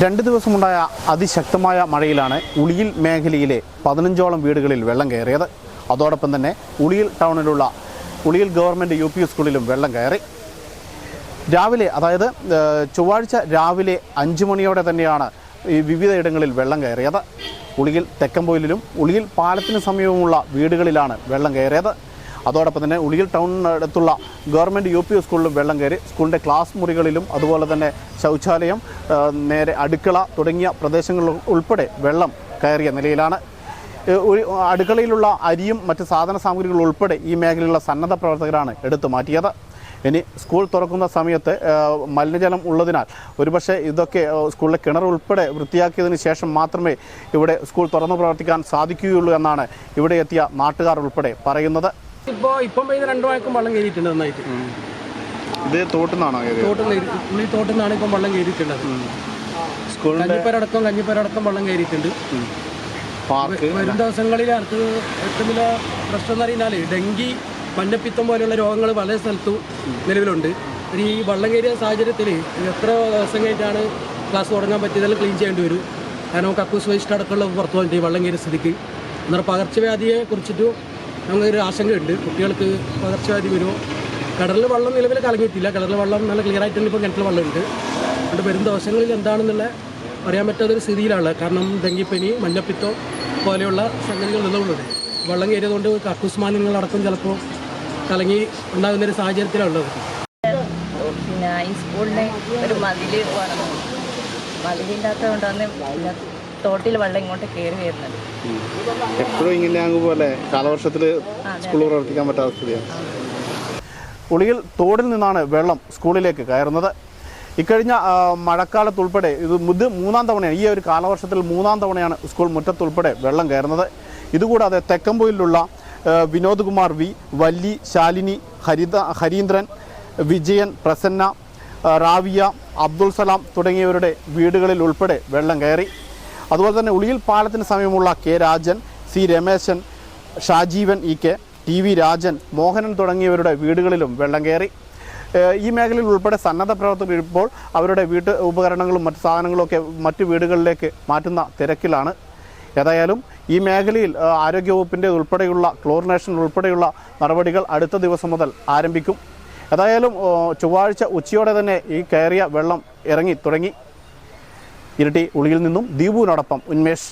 രണ്ട് ദിവസമുണ്ടായ അതിശക്തമായ മഴയിലാണ് ഉളിയിൽ മേഖലയിലെ പതിനഞ്ചോളം വീടുകളിൽ വെള്ളം കയറിയത്. അതോടൊപ്പം തന്നെ ഉളിയിൽ ടൗണിലുള്ള ഉളിയിൽ ഗവൺമെന്റ് യു സ്കൂളിലും വെള്ളം കയറി. രാവിലെ അതായത് ചൊവ്വാഴ്ച രാവിലെ അഞ്ച് മണിയോടെ തന്നെയാണ് ഈ വിവിധയിടങ്ങളിൽ വെള്ളം കയറിയത്. ഉളിയിൽ തെക്കമ്പോയിലും ഉളിയിൽ പാലത്തിന് സമീപമുള്ള വീടുകളിലാണ് വെള്ളം കയറിയത്. അതോടൊപ്പം തന്നെ ഉളിയിൽ ടൗണിനടുത്തുള്ള ഗവൺമെന്റ് യു പി സ്കൂളിലും വെള്ളം കയറി. സ്കൂളിന്റെ ക്ലാസ് മുറികളിലും അതുപോലെ തന്നെ ശൗചാലയം നേരെ അടുക്കള തുടങ്ങിയ പ്രദേശങ്ങളിൽ ഉൾപ്പെടെ വെള്ളം കയറിയ നിലയിലാണ്. ഒരു അടുക്കളയിലുള്ള അരിയും മറ്റ് സാധന സാമഗ്രികളും ഉൾപ്പെടെ ഈ മേഖലയിലുള്ള സന്നദ്ധ പ്രവർത്തകരാണ് എടുത്തു മാറ്റിയത്. ഇനി സ്കൂൾ തുറക്കുന്ന സമയത്ത് മലിനജലം ഉള്ളതിനാൽ ഒരുപക്ഷെ ഇതൊക്കെ സ്കൂളിലെ കിണർ ഉൾപ്പെടെ വൃത്തിയാക്കിയതിന് ശേഷം മാത്രമേ ഇവിടെ സ്കൂൾ തുറന്നു പ്രവർത്തിക്കാൻ സാധിക്കുകയുള്ളൂ എന്നാണ് ഇവിടെ എത്തിയ നാട്ടുകാർ ഉൾപ്പെടെ പറയുന്നത്. ഇപ്പോൾ ഇപ്പം പെയ്ത രണ്ടു മണിക്കും വെള്ളം കയറിയിട്ടുണ്ട് നന്നായിട്ട്. ഇത് തോട്ടുന്നാണോ തോട്ടിൽ ഉള്ളി തോട്ടിൽ ഇപ്പം വെള്ളം കയറിയിട്ടുള്ളത്. കഞ്ഞിപ്പരടക്കം കഞ്ഞിപ്പരടക്കം വെള്ളം കയറിയിട്ടുണ്ട്. വരും ദിവസങ്ങളിൽ അടുത്ത് ഏറ്റവും വലിയ പ്രശ്നം എന്ന് പറഞ്ഞാൽ ഡെങ്കി മഞ്ഞപ്പിത്തം പോലെയുള്ള രോഗങ്ങൾ പല സ്ഥലത്തും നിലവിലുണ്ട്. ഈ വെള്ളം കയറിയ സാഹചര്യത്തിൽ എത്ര ദിവസം കഴിഞ്ഞിട്ടാണ് ക്ലാസ് തുടങ്ങാൻ പറ്റിയതെല്ലാം ക്ലീൻ ചെയ്യേണ്ടി വരും. കാരണം കക്കൂസ് വേസ്റ്റ് അടക്കമുള്ള പുറത്തു വന്നിട്ട് ഈ വെള്ളം കയറിയ സ്ഥിതിക്ക്. എന്നാൽ പകർച്ചവ്യാധിയെ കുറിച്ചിട്ടും ഞങ്ങൾക്കൊരു ആശങ്കയുണ്ട്. കുട്ടികൾക്ക് പകർച്ചവ്യാധി വരുമോ? കടലിൽ വെള്ളം നിലവിൽ കലങ്ങിയിട്ടില്ല. കടലിൽ വെള്ളം നല്ല ക്ലിയർ ആയിട്ട് തന്നെ ഇപ്പോൾ കിണറ്റിൽ വെള്ളമുണ്ട്. അതുകൊണ്ട് വരും ദിവസങ്ങളിൽ എന്താണെന്നുള്ള അറിയാൻ പറ്റാത്തൊരു സ്ഥിതിയിലാണ്. കാരണം ഡെങ്കിപ്പനി മഞ്ഞപ്പിത്തം പോലെയുള്ള സംഗതികൾ നിലവിലുണ്ട്. വെള്ളം കയറിയതുകൊണ്ട് കക്കൂസ് മാലിന്യങ്ങളടക്കം ചിലപ്പോൾ കലങ്ങി ഉണ്ടാകുന്നൊരു സാഹചര്യത്തിലുള്ളത് പിന്നെ ഈ സ്കൂളിന് ഒരു മതിൽ വേണം. പിന്നെ തോട്ടിൽ വെള്ളം ഇങ്ങോട്ട് കയറി വരുന്നത് എപ്പോഴും ഇങ്ങനെ പോലെ കാലവർഷത്തിൽ സ്കൂൾ പ്രവർത്തിക്കാൻ പറ്റാത്ത സ്ഥിതിയാണ്. ഉളിയിൽ തോടിൽ നിന്നാണ് വെള്ളം സ്കൂളിലേക്ക് കയറുന്നത്. ഇക്കഴിഞ്ഞ മഴക്കാലത്ത് മഴക്കാലത്തുൾപ്പെടെ ഇത് ഇത് മൂന്നാം തവണയാണ് ഈ ഒരു കാലവർഷത്തിൽ മൂന്നാം തവണയാണ് സ്കൂൾ മുറ്റത്തുൾപ്പെടെ വെള്ളം കയറുന്നത്. ഇതുകൂടാതെ തെക്കമ്പൊയിലുള്ള വിനോദ് കുമാർ വി വല്ലി ശാലിനി ഹരിത ഹരീന്ദ്രൻ വിജയൻ പ്രസന്ന റാവിയ അബ്ദുൾ സലാം തുടങ്ങിയവരുടെ വീടുകളിൽ ഉൾപ്പെടെ വെള്ളം കയറി. അതുപോലെ തന്നെ ഉളിയിൽ പാലത്തിന് സമീപമുള്ള K Rajan C Rameshan Shajeevan E K T V Rajan Mohanan തുടങ്ങിയവരുടെ വീടുകളിലും വെള്ളം കയറി. ഈ മേഖലയിൽ ഉൾപ്പെടെ സന്നദ്ധ പ്രവർത്തകർ ഇപ്പോൾ അവരുടെ വീട്ട് ഉപകരണങ്ങളും മറ്റ് സാധനങ്ങളും ഒക്കെ മറ്റു വീടുകളിലേക്ക് മാറ്റുന്ന തിരക്കിലാണ്. ഏതായാലും ഈ മേഖലയിൽ ആരോഗ്യവകുപ്പിന്റെ ഉൾപ്പെടെയുള്ള ക്ലോറിനേഷൻ ഉൾപ്പെടെയുള്ള നടപടികൾ അടുത്ത ദിവസം മുതൽ ആരംഭിക്കും. ഏതായാലും ചൊവ്വാഴ്ച ഉച്ചയോടെ തന്നെ ഈ കയറിയ വെള്ളം ഇറങ്ങി തുടങ്ങി. ഇരട്ടി ഉളിയിൽ നിന്നും ദീപുവിനോടൊപ്പം ഉന്മേഷ്.